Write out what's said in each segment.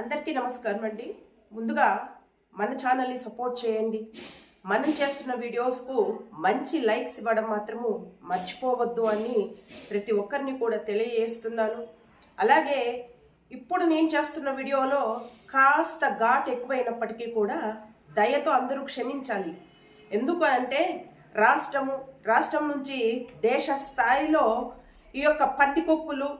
అందరికీ నమస్కారం అండి. ముందుగా మన ఛానల్ని సపోర్ట్ చేయండి. మనం చేస్తున్న వీడియోస్కు మంచి లైక్స్ ఇవ్వడం మాత్రము మర్చిపోవద్దు అని ప్రతి ఒక్కరిని కూడా తెలియజేస్తున్నాను. అలాగే ఇప్పుడు నేను చేస్తున్న వీడియోలో కాస్త ఘాట్ ఎక్కువైనప్పటికీ కూడా దయతో అందరూ క్షమించాలి. ఎందుకు అంటే రాష్ట్రము రాష్ట్రం నుంచి దేశ స్థాయిలో ఈ యొక్క పందికొక్కులు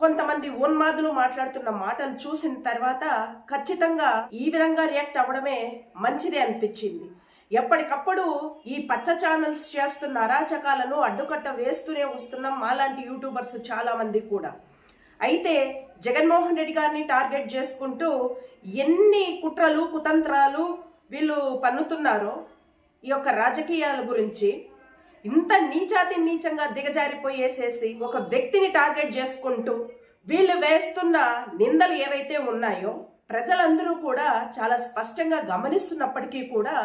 కొంతమంది ఉన్మాదులు మాట్లాడుతున్న మాటలు చూసిన తర్వాత ఖచ్చితంగా ఈ విధంగా రియాక్ట్ అవ్వడమే మంచిదే అనిపించింది. ఎప్పటికప్పుడు ఈ పచ్చ ఛానల్స్ చేస్తున్న అరాచకాలను అడ్డుకట్ట వేస్తూనే వస్తున్నాం మాలాంటి యూట్యూబర్స్ చాలా మంది కూడా. అయితే జగన్మోహన్ రెడ్డి గారిని టార్గెట్ చేసుకుంటూ ఎన్ని కుట్రలు కుతంత్రాలు వీళ్ళు పన్నుతున్నారో ఈ యొక్క రాజకీయాల గురించి ఇంత నీచాతి నీచంగా దిగజారిపోయేసేసి ఒక వ్యక్తిని టార్గెట్ చేసుకుంటూ వీళ్ళు వేస్తున్న నిందలు ఏవైతే ఉన్నాయో ప్రజలందరూ కూడా చాలా స్పష్టంగా గమనిస్తున్నప్పటికీ కూడా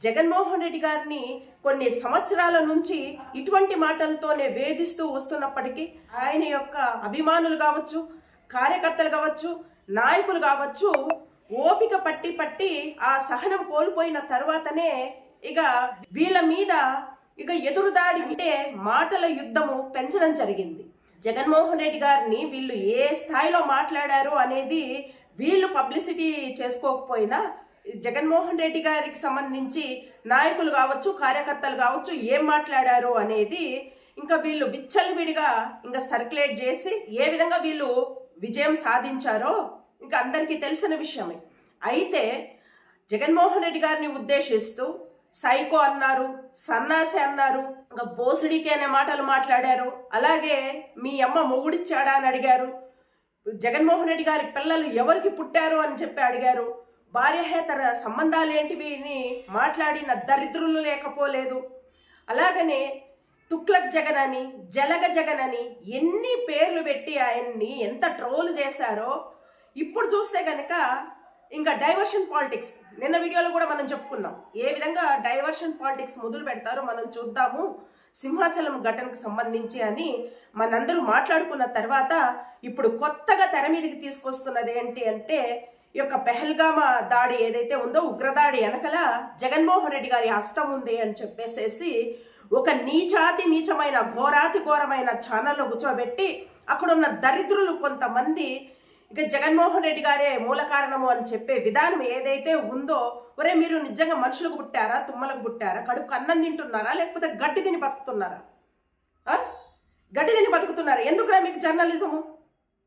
జగన్మోహన్ రెడ్డి గారిని కొన్ని సంవత్సరాల నుంచి ఇటువంటి మాటలతోనే వేధిస్తూ వస్తున్నప్పటికీ ఆయన యొక్క అభిమానులు కావచ్చు కార్యకర్తలు కావచ్చు నాయకులు కావచ్చు ఓపిక పట్టి పట్టి ఆ సహనం కోల్పోయిన తర్వాతనే ఇక వీళ్ళ మీద ఇక ఎదురుదాడికి అంటే మాటల యుద్ధము పెంచడం జరిగింది. జగన్మోహన్ రెడ్డి గారిని వీళ్ళు ఏ స్థాయిలో మాట్లాడారు అనేది వీళ్ళు పబ్లిసిటీ చేసుకోకపోయినా జగన్మోహన్ రెడ్డి గారికి సంబంధించి నాయకులు కావచ్చు కార్యకర్తలు కావచ్చు ఏం మాట్లాడారు అనేది ఇంకా వీళ్ళు విచ్చలవిడిగా ఇంకా సర్క్యులేట్ చేసి ఏ విధంగా వీళ్ళు విజయం సాధించారో ఇంకా అందరికీ తెలిసిన విషయమే. అయితే జగన్మోహన్ రెడ్డి గారిని ఉద్దేశిస్తూ సైకో అన్నారు సన్నాసి అన్నారు ఇంకా బోసుడికి అనే మాటలు మాట్లాడారు. అలాగే మీ అమ్మ మొగుడిచ్చాడా అని అడిగారు. జగన్మోహన్ రెడ్డి గారి పిల్లలు ఎవరికి పుట్టారు అని చెప్పి అడిగారు. భార్యహేతర సంబంధాలు ఏంటివి అని మాట్లాడిన దరిద్రులు లేకపోలేదు. అలాగనే తుక్లక్ జగన్ అని జలగ జగన్ అని ఎన్ని పేర్లు పెట్టి ఆయన్ని ఎంత ట్రోల్ చేశారో ఇప్పుడు చూస్తే కనుక ఇంకా డైవర్షన్ పాలిటిక్స్ నిన్న వీడియోలో కూడా మనం చెప్పుకున్నాం. ఏ విధంగా డైవర్షన్ పాలిటిక్స్ మొదలు పెడతారో మనం చూద్దాము. సింహాచలం ఘటనకు సంబంధించి అని మనందరూ మాట్లాడుకున్న తర్వాత ఇప్పుడు కొత్తగా తెర మీదకి తీసుకొస్తున్నది ఏంటి అంటే ఈ యొక్క పెహల్గామా దాడి ఏదైతే ఉందో ఉగ్రదాడి వెనకల జగన్మోహన్ రెడ్డి గారి హస్తం ఉంది అని చెప్పేసేసి ఒక నీచాతి నీచమైన ఘోరాతి ఘోరమైన ఛానల్లో కూర్చోబెట్టి అక్కడున్న దరిద్రులు కొంతమంది ఇక జగన్మోహన్ రెడ్డి గారే మూల కారణము అని చెప్పే విధానం ఏదైతే ఉందో ఒరే మీరు నిజంగా మనుషులకు పుట్టారా తుమ్మలకు పుట్టారా కడుపుకు అన్నం తింటున్నారా లేకపోతే గడ్డి తిని బతుకుతున్నారా? గడ్డి తిని బతుకుతున్నారా? ఎందుకురా మీకు జర్నలిజము?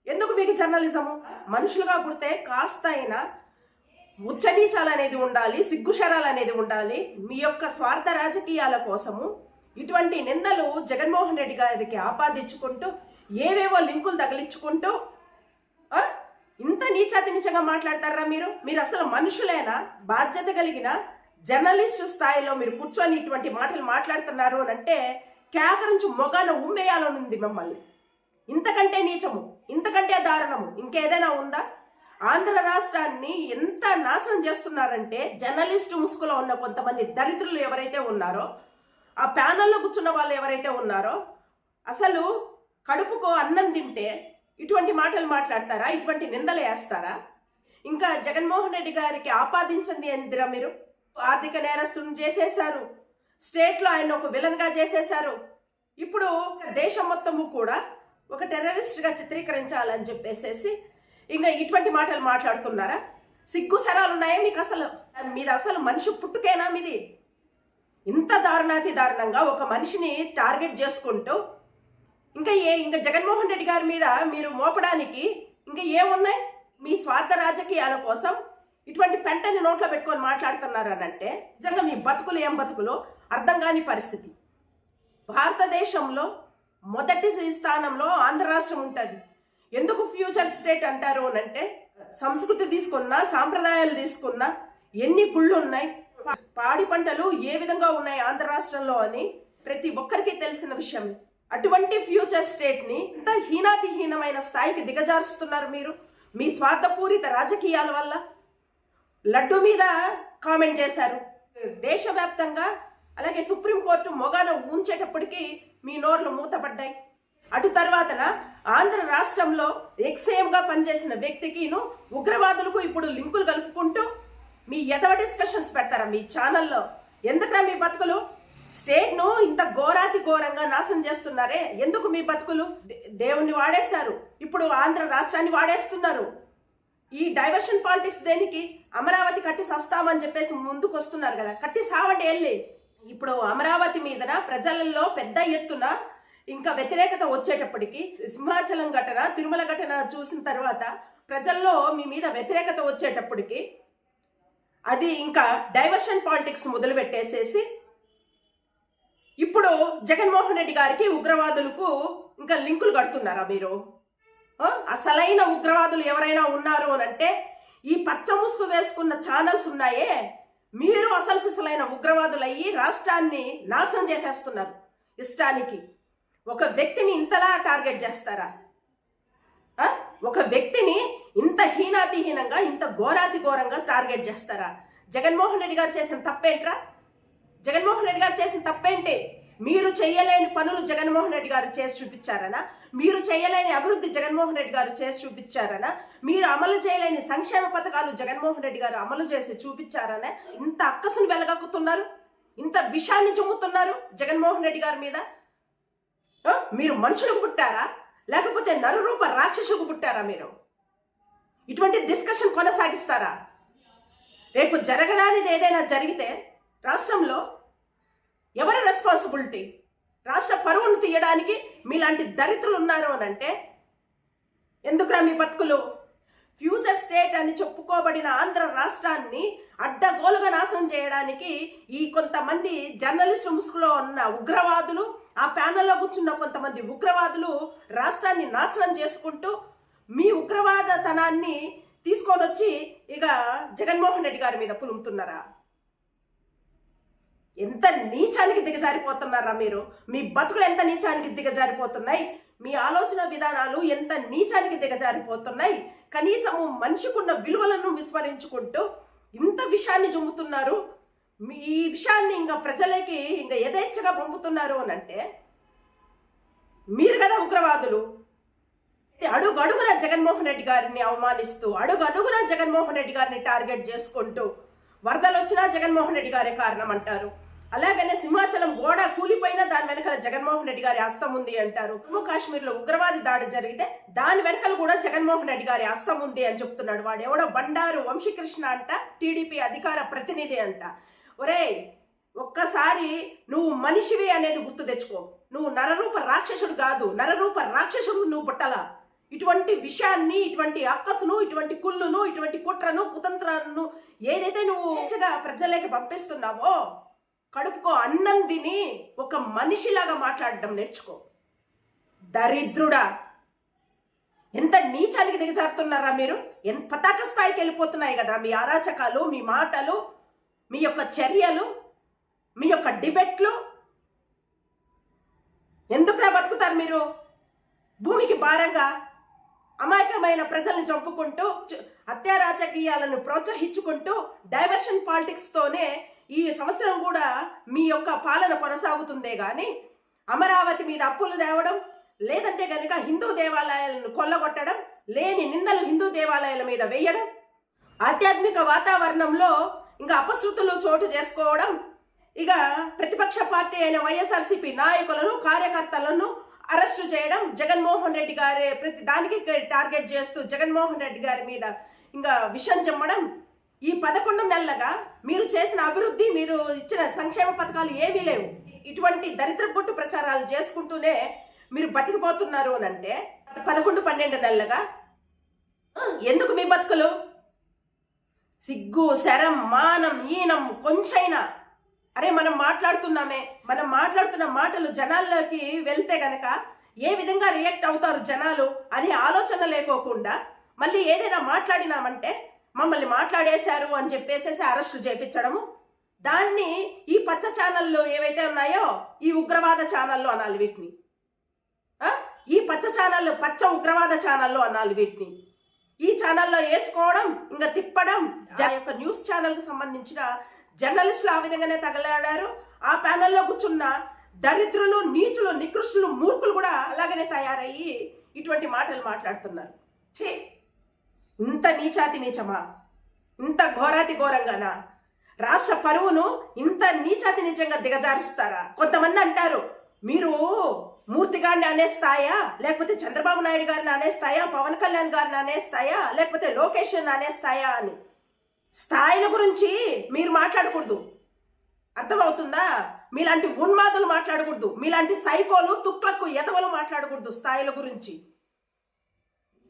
ఎందుకు మీకు జర్నలిజము? మనుషులుగా పుడితే కాస్త అయినా ఉచ్చనీచాలు అనేది ఉండాలి సిగ్గుశరాలు అనేది ఉండాలి. మీ యొక్క స్వార్థ రాజకీయాల కోసము ఇటువంటి నిందలు జగన్మోహన్ రెడ్డి గారికి ఆపాదించుకుంటూ ఏవేవో లింకులు తగిలించుకుంటూ ఇంత నీచాతి నీచంగా మాట్లాడతారా మీరు? మీరు అసలు మనుషులైనా? బాధ్యత కలిగిన జర్నలిస్టు స్థాయిలో మీరు కూర్చొని ఇటువంటి మాటలు మాట్లాడుతున్నారు అని అంటే కేకరించి నుంచి మొగాన ఉమ్మేయాలనుంది మిమ్మల్ని. ఇంతకంటే నీచము ఇంతకంటే దారుణము ఇంకేదైనా ఉందా? ఆంధ్ర రాష్ట్రాన్ని ఎంత నాశనం చేస్తున్నారంటే జర్నలిస్టు ముసుగులో ఉన్న కొంతమంది దరిద్రులు ఎవరైతే ఉన్నారో ఆ ప్యానల్లో కూర్చున్న వాళ్ళు ఎవరైతే ఉన్నారో అసలు కడుపుకో అన్నం తింటే ఇటువంటి మాటలు మాట్లాడతారా? ఇటువంటి నిందలు వేస్తారా? ఇంకా జగన్మోహన్ రెడ్డి గారికి ఆపాదించింది ఏందిరా మీరు. ఆర్థిక నేరస్తులను చేసేశారు. స్టేట్లో ఆయన ఒక విలన్గా చేసేశారు. ఇప్పుడు దేశం మొత్తము కూడా ఒక టెర్రరిస్ట్గా చిత్రీకరించాలని చెప్పేసేసి ఇంకా ఇటువంటి మాటలు మాట్లాడుతున్నారా? సిగ్గు సరాలు ఉన్నాయా మీకు అసలు? మీద అసలు మనిషి పుట్టుకేనా మీది? ఇంత దారుణాతి దారుణంగా ఒక మనిషిని టార్గెట్ చేసుకుంటూ ఇంకా ఏ ఇంకా జగన్మోహన్ రెడ్డి గారి మీద మీరు మోపడానికి ఇంకా ఏమున్నాయి? మీ స్వార్థ రాజకీయాల కోసం ఇటువంటి పెంటని నోట్లో పెట్టుకొని మాట్లాడుతున్నారు అని అంటే నిజంగా మీ బతుకులు ఏం బతుకులో? అర్థం కాని పరిస్థితి. భారతదేశంలో మొదటి స్థానంలో ఆంధ్ర రాష్ట్రం ఉంటుంది. ఎందుకు ఫ్యూచర్ స్టేట్ అంటారు అని అంటే సంస్కృతి తీసుకున్నా సాంప్రదాయాలు తీసుకున్నా ఎన్ని గుళ్ళు ఉన్నాయి పాడి పంటలు ఏ విధంగా ఉన్నాయి ఆంధ్ర రాష్ట్రంలో అని ప్రతి ఒక్కరికి తెలిసిన విషయం. అటువంటి ఫ్యూచర్ స్టేట్ని ఇంత హీనాతిహీనమైన స్థాయికి దిగజారుస్తున్నారు మీరు? మీ స్వార్థపూరిత రాజకీయాల వల్ల? లడ్డు మీద కామెంట్ చేశారు. దేశవ్యాప్తంగా అలాగే సుప్రీంకోర్టు మొగాన ఉంచేటప్పటికీ మీ నోర్లు మూతపడ్డాయి. అటు తర్వాతన ఆంధ్ర రాష్ట్రంలో ఎక్సేమ్ పనిచేసిన వ్యక్తికిను ఉగ్రవాదులకు ఇప్పుడు లింకులు కలుపుకుంటూ మీ ఎదవ డిస్కషన్స్ పెడతారా మీ ఛానల్లో? ఎందుకన్నా మీ బతుకులు? స్టేట్ను ఇంత ఘోరాతి ఘోరంగా నాశనం చేస్తున్నారే? ఎందుకు మీ బతుకులు? దే- దేవుణ్ణి వాడేశారు. ఇప్పుడు ఆంధ్ర రాష్ట్రాన్ని వాడేస్తున్నారు. ఈ డైవర్షన్ పాలిటిక్స్ దేనికి? అమరావతి కట్టి సస్తామని చెప్పేసి ముందుకు వస్తున్నారు కదా. కట్టి సావండి వెళ్ళి. ఇప్పుడు అమరావతి మీదన ప్రజలలో పెద్ద ఎత్తున ఇంకా వ్యతిరేకత వచ్చేటప్పటికి సింహాచలం ఘటన తిరుమల ఘటన చూసిన తర్వాత ప్రజల్లో మీ మీద వ్యతిరేకత వచ్చేటప్పటికి అది ఇంకా డైవర్షన్ పాలిటిక్స్ మొదలు పెట్టేసేసి ఇప్పుడు జగన్మోహన్ రెడ్డి గారికి ఉగ్రవాదులకు ఇంకా లింకులు కడుతున్నారా మీరు? అసలైన ఉగ్రవాదులు ఎవరైనా ఉన్నారు అని అంటే ఈ పచ్చ ముసుగు వేసుకున్న ఛానల్స్ ఉన్నాయే. మీరు అసలు సిసలైన ఉగ్రవాదులు అయ్యి రాష్ట్రాన్ని నాశనం చేసేస్తున్నారు ఇష్టానికి. ఒక వ్యక్తిని ఇంతలా టార్గెట్ చేస్తారా? ఒక వ్యక్తిని ఇంత హీనాతిహీనంగా ఇంత ఘోరాతి ఘోరంగా టార్గెట్ చేస్తారా? జగన్మోహన్ రెడ్డి గారు చేసిన తప్పేంట్రా? జగన్మోహన్ రెడ్డి గారు చేసిన తప్పేంటి? మీరు చేయలేని పనులు జగన్మోహన్ రెడ్డి గారు చేసి చూపించారనా? మీరు చేయలేని అభివృద్ధి జగన్మోహన్ రెడ్డి గారు చేసి చూపించారనా? మీరు అమలు చేయలేని సంక్షేమ పథకాలు జగన్మోహన్ రెడ్డి గారు అమలు చేసి చూపించారనే ఇంత అక్కసును వెలగక్కుతున్నారు? ఇంత విషాన్ని చుమ్ముతున్నారు జగన్మోహన్ రెడ్డి గారి మీద? మీరు మనుషులకు పుట్టారా? లేకపోతే నరురూప రాక్షసుకు పుట్టారా మీరు? ఇటువంటి డిస్కషన్ కొనసాగిస్తారా? రేపు జరగరానిది ఏదైనా జరిగితే రాష్ట్రంలో ఎవరి రెస్పాన్సిబిలిటీ రాష్ట్ర పరువును తీయడానికి మీలాంటి దరిద్రులు ఉన్నారు అని అంటే ఎందుకురా మీ బతుకులు? ఫ్యూచర్ స్టేట్ అని చెప్పుకోబడిన ఆంధ్ర రాష్ట్రాన్ని అడ్డగోలుగా నాశనం చేయడానికి ఈ కొంతమంది జర్నలిస్ట్ ముసుగులో ఉన్న ఉగ్రవాదులు ఆ ప్యానల్లో కూర్చున్న కొంతమంది ఉగ్రవాదులు రాష్ట్రాన్ని నాశనం చేసుకుంటూ మీ ఉగ్రవాదతనాన్ని తీసుకొని వచ్చి ఇక జగన్మోహన్ రెడ్డి గారి మీద పులుముతున్నారా? ఎంత నీచానికి దిగజారిపోతున్నారా మీరు? మీ బతుకులు ఎంత నీచానికి దిగజారిపోతున్నాయి? మీ ఆలోచన విధానాలు ఎంత నీచానికి దిగజారిపోతున్నాయి? కనీసము మనిషికున్న విలువలను విస్మరించుకుంటూ ఇంత విషయాన్ని జుమ్ముతున్నారు. మీ ఈ విషయాన్ని ఇంకా ప్రజలకి ఇంకా యథేచ్ఛగా పంపుతున్నారు అని అంటే మీరు కదా ఉగ్రవాదులు? అడుగు అడుగున జగన్మోహన్ రెడ్డి గారిని అవమానిస్తూ అడుగు అడుగున జగన్మోహన్ రెడ్డి గారిని టార్గెట్ చేసుకుంటూ వరదలు వచ్చినా జగన్మోహన్ రెడ్డి గారే కారణం అంటారు. అలాగనే సింహాచలం గోడ కూలిపోయినా దాని వెనకాల జగన్మోహన్ రెడ్డి గారి హస్తం ఉంది అంటారు. జమ్మూ కాశ్మీర్లో ఉగ్రవాది దాడి జరిగితే దాని వెనకాల కూడా జగన్మోహన్ రెడ్డి గారి హస్తం ఉంది అని చెప్తున్నాడు. వాడు ఎవడో బండారు వంశీకృష్ణ అంట టీడీపీ అధికార ప్రతినిధి అంట. ఒరేయ్ ఒక్కసారి నువ్వు మనిషివి అనేది గుర్తు తెచ్చుకో. నువ్వు నరరూప రాక్షసుడు కాదు నరరూప రాక్షసుడు నువ్వు పుట్టలా. ఇటువంటి విషయాన్ని ఇటువంటి అక్కసును ఇటువంటి కుళ్ళును ఇటువంటి కుట్రను కుతంత్రాలను ఏదైతే నువ్వు మంచిగా ప్రజలకి పంపిస్తున్నావో కడుపుకో అన్నం తిని ఒక మనిషిలాగా మాట్లాడడం నేర్చుకో. దరిద్రుడా! ఎంత నీచానికి దిగజారుతున్నారా మీరు? ఎంత పతాక స్థాయికి వెళ్ళిపోతున్నాయి కదా మీ అరాచకాలు మీ మాటలు మీ యొక్క చర్యలు మీ యొక్క డిబెట్లు. ఎందుకురా బతుకుతారు మీరు? భూమికి భారంగా అమాయకమైన ప్రజల్ని చంపుకుంటూ చ- హత్యా రాజకీయాలను ప్రోత్సహించుకుంటూ డైవర్షన్ పాలిటిక్స్తోనే ఈ సంవత్సరం కూడా మీ యొక్క పాలన కొనసాగుతుందే కానీ అమరావతి మీద అప్పులు తేవడం లేదంటే కనుక హిందూ దేవాలయాలను కొల్లగొట్టడం లేని నిందలు హిందూ దేవాలయాల మీద వేయడం ఆధ్యాత్మిక వాతావరణంలో ఇంకా అపశృతులు చోటు చేసుకోవడం ఇక ప్రతిపక్ష పార్టీ అయిన వైఎస్ఆర్సీపీ నాయకులను కార్యకర్తలను అరెస్టు చేయడం జగన్మోహన్ రెడ్డి గారి ప్రతి దానికి టార్గెట్ చేస్తూ జగన్మోహన్ రెడ్డి గారి మీద ఇంకా విషయం చెమ్మడం ఈ పదకొండు నెలలుగా మీరు చేసిన అభివృద్ధి మీరు ఇచ్చిన సంక్షేమ పథకాలు ఏమీ లేవు. ఇటువంటి దరిద్ర గుట్టు ప్రచారాలు చేసుకుంటూనే మీరు బతికిపోతున్నారు అని అంటే పదకొండు పన్నెండు నెలలుగా ఎందుకు మీ బతుకులు? సిగ్గు శరం మానం ఈనం కొంచైనా అరే మనం మాట్లాడుతున్నామే. మనం మాట్లాడుతున్న మాటలు జనాల్లోకి వెళ్తే గనక ఏ విధంగా రియాక్ట్ అవుతారు జనాలు అనే ఆలోచన లేకోకుండా మళ్ళీ ఏదైనా మాట్లాడినామంటే మమ్మల్ని మాట్లాడేశారు అని చెప్పేసేసి అరెస్టు చేపించడము. దాన్ని ఈ పచ్చ ఛానళ్ళు ఏవైతే ఉన్నాయో ఈ ఉగ్రవాద ఛానళ్ళు అనాలి వీటిని. ఈ పచ్చ ఛానళ్ళు పచ్చ ఉగ్రవాద ఛానళ్ళు అనాలి వీటిని. ఈ ఛానల్లో వేసుకోవడం ఇంకా తిప్పడం యొక్క న్యూస్ ఛానల్కి సంబంధించిన జర్నలిస్టులు ఆ విధంగానే తగలాడారు. ఆ ప్యానెల్లో కూర్చున్న దరిద్రులు నీచులు నికృష్టులు మూర్ఖులు కూడా అలాగనే తయారయ్యి ఇటువంటి మాటలు మాట్లాడుతున్నారు. ఛీ! ఇంత నీచాతి నీచమా? ఇంత ఘోరాతి ఘోరంగానా? రాష్ట్ర పరువును ఇంత నీచాతి నీచంగా దిగజారుస్తారా? కొంతమంది అంటారు మీరు మూర్తి గారిని అనేస్తాయా? లేకపోతే చంద్రబాబు నాయుడు గారిని అనేస్తాయా? పవన్ కళ్యాణ్ గారిని అనేస్తాయా? లేకపోతే లోకేష్ అనేస్తాయా అని. స్థాయిల గురించి మీరు మాట్లాడకూడదు. అర్థమవుతుందా? మీలాంటి ఉన్మాదులు మాట్లాడకూడదు. మీలాంటి సైకోలు తుక్లకు ఎదవలు మాట్లాడకూడదు స్థాయిల గురించి.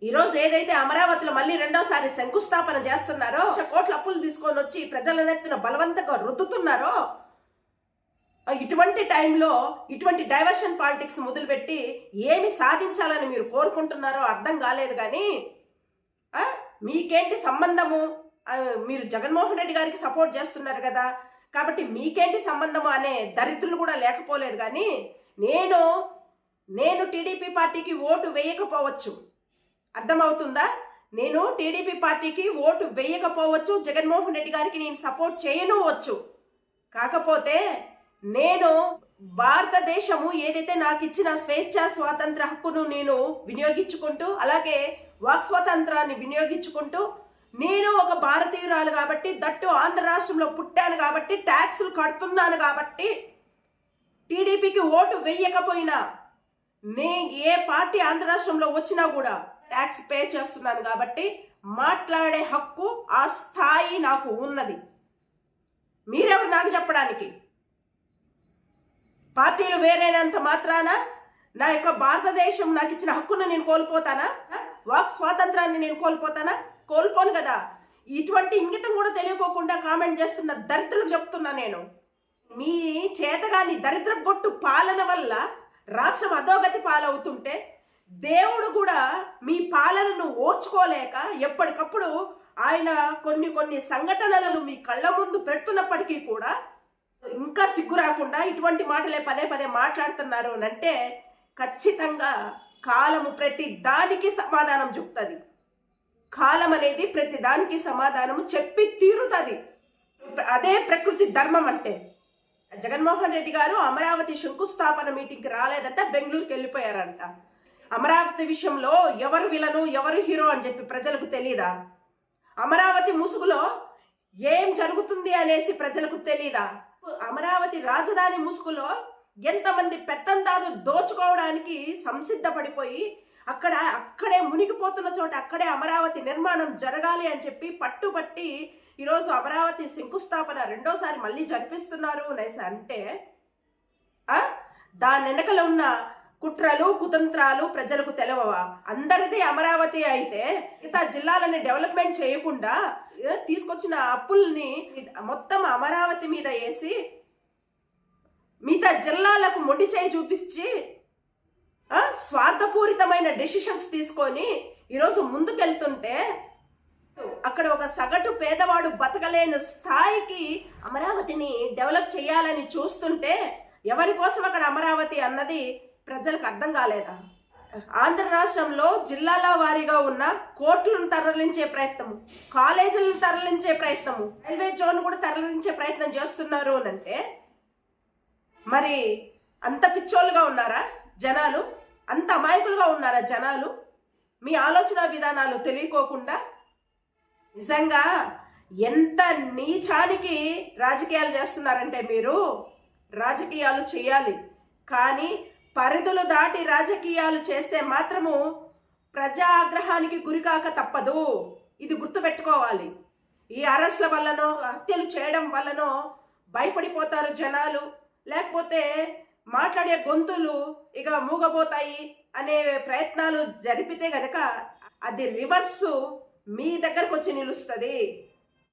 ఈరోజు ఏదైతే అమరావతిలో మళ్ళీ రెండోసారి శంకుస్థాపన చేస్తున్నారో కోట్ల అప్పులు తీసుకొని వచ్చి ప్రజల నెత్తిన బలవంతంగా రుద్దుతున్నారో ఇటువంటి టైంలో ఇటువంటి డైవర్షన్ పాలిటిక్స్ మొదలుపెట్టి ఏమి సాధించాలని మీరు కోరుకుంటున్నారో అర్థం కాలేదు కానీ మీకేంటి సంబంధము? మీరు జగన్మోహన్ రెడ్డి గారికి సపోర్ట్ చేస్తున్నారు కదా. కాబట్టి మీకేంటి సంబంధము అనే దరిద్రులు కూడా లేకపోలేదు కానీ నేను నేను టీడీపీ పార్టీకి ఓటు వేయకపోవచ్చు. అర్థమవుతుందా? నేను టీడీపీ పార్టీకి ఓటు వేయకపోవచ్చు జగన్మోహన్ రెడ్డి గారికి నేను సపోర్ట్ చేయను వచ్చు. కాకపోతే నేను భారతదేశము ఏదైతే నాకు ఇచ్చిన స్వేచ్ఛ స్వాతంత్ర హక్కును నేను వినియోగించుకుంటూ అలాగే వాక్ స్వాతంత్రాన్ని వినియోగించుకుంటూ నేను ఒక భారతీయురాలు కాబట్టి దట్టు ఆంధ్ర రాష్ట్రంలో పుట్టాను కాబట్టి ట్యాక్సులు కడుతున్నాను కాబట్టి టీడీపీకి ఓటు వెయ్యకపోయినా నే ఏ పార్టీ ఆంధ్ర రాష్ట్రంలో వచ్చినా కూడా ట్యాక్స్ పే చేస్తున్నాను కాబట్టి మాట్లాడే హక్కు ఆ స్థాయి నాకు ఉన్నది. మీరెవరు నాకు చెప్పడానికి? పార్టీలు వేరైనంత మాత్రాన నా యొక్క భారతదేశం నాకు ఇచ్చిన హక్కును నేను కోల్పోతానా? వాక్ స్వాతంత్రాన్ని నేను కోల్పోతానా? కోల్పోను కదా. ఇటువంటి ఇంగితం కూడా తెలియకోకుండా కామెంట్ చేస్తున్న దరిద్రులకు చెప్తున్నా నేను. మీ చేతగాని దరిద్ర గొట్టు పాలన వల్ల రాష్ట్రం అధోగతి పాలవుతుంటే దేవుడు కూడా మీ పాలనను ఓర్చుకోలేక ఎప్పటికప్పుడు ఆయన కొన్ని కొన్ని సంఘటనలను మీ కళ్ళ ముందు పెడుతున్నప్పటికీ కూడా ఇంకా సిగ్గు రాకుండా ఇటువంటి మాటలే పదే పదే మాట్లాడుతున్నారు అంటే ఖచ్చితంగా కాలము ప్రతి దానికి సమాధానం చెప్తుంది. కాలం అనేది ప్రతి దానికి సమాధానము చెప్పి తీరుతుంది. అదే ప్రకృతి ధర్మం అంటే. జగన్మోహన్ రెడ్డి గారు అమరావతి శంకుస్థాపన మీటింగ్కి రాలేదంట బెంగళూరుకి వెళ్ళిపోయారంట. అమరావతి విషయంలో ఎవరు విలను ఎవరు హీరో అని చెప్పి ప్రజలకు తెలియదా అమరావతి ముసుగులో ఏం జరుగుతుంది అనేసి ప్రజలకు తెలీదా? అమరావతి రాజధాని ముసుగులో ఎంతమంది పెత్తందారు దోచుకోవడానికి సంసిద్ధపడిపోయి అక్కడ అక్కడే మునిగిపోతున్న చోట అక్కడే అమరావతి నిర్మాణం జరగాలి అని చెప్పి పట్టుబట్టి ఈరోజు అమరావతి శంకుస్థాపన రెండోసారి మళ్ళీ జరిపిస్తున్నారు. అనేసి అంటే దాని వెనకల ఉన్న కుట్రలు కుతంత్రాలు ప్రజలకు తెలవవా? అందరిది అమరావతి అయితే మిగతా జిల్లాలని డెవలప్మెంట్ చేయకుండా తీసుకొచ్చిన అప్పుల్ని మొత్తం అమరావతి మీద వేసి మిగతా జిల్లాలకు మొండి చేయి చూపించి స్వార్థపూరితమైన డెసిషన్స్ తీసుకొని ఈరోజు ముందుకెళ్తుంటే అక్కడ ఒక సగటు పేదవాడు బతకలేని స్థాయికి అమరావతిని డెవలప్ చేయాలని చూస్తుంటే ఎవరి కోసం అక్కడ అమరావతి అన్నది ప్రజలకు అర్థం కాలేదా? ఆంధ్ర రాష్ట్రంలో జిల్లాల వారీగా ఉన్న కోర్టులను తరలించే ప్రయత్నము కాలేజీలను తరలించే ప్రయత్నము రైల్వే జోన్ కూడా తరలించే ప్రయత్నం చేస్తున్నారు అని అంటే మరి అంత పిచ్చోళ్ళుగా ఉన్నారా? జనాలు అంత అమాయకులుగా ఉన్నారా జనాలు? మీ ఆలోచన విధానాలు తెలియకోకుండా నిజంగా ఎంత నీచానికి రాజకీయాలు చేస్తున్నారంటే మీరు? రాజకీయాలు చేయాలి. కానీ పరిధులు దాటి రాజకీయాలు చేస్తే మాత్రము ప్రజా ఆగ్రహానికి గురికాక తప్పదు. ఇది గుర్తుపెట్టుకోవాలి. ఈ అరెస్ట్ల వల్లనో హత్యలు చేయడం వల్లనో భయపడిపోతారు జనాలు. లేకపోతే మాట్లాడే గొంతులు ఇక మూగబోతాయి అనే ప్రయత్నాలు జరిపితే గనక అది రివర్స్ మీ దగ్గరకు వచ్చి నిలుస్తుంది.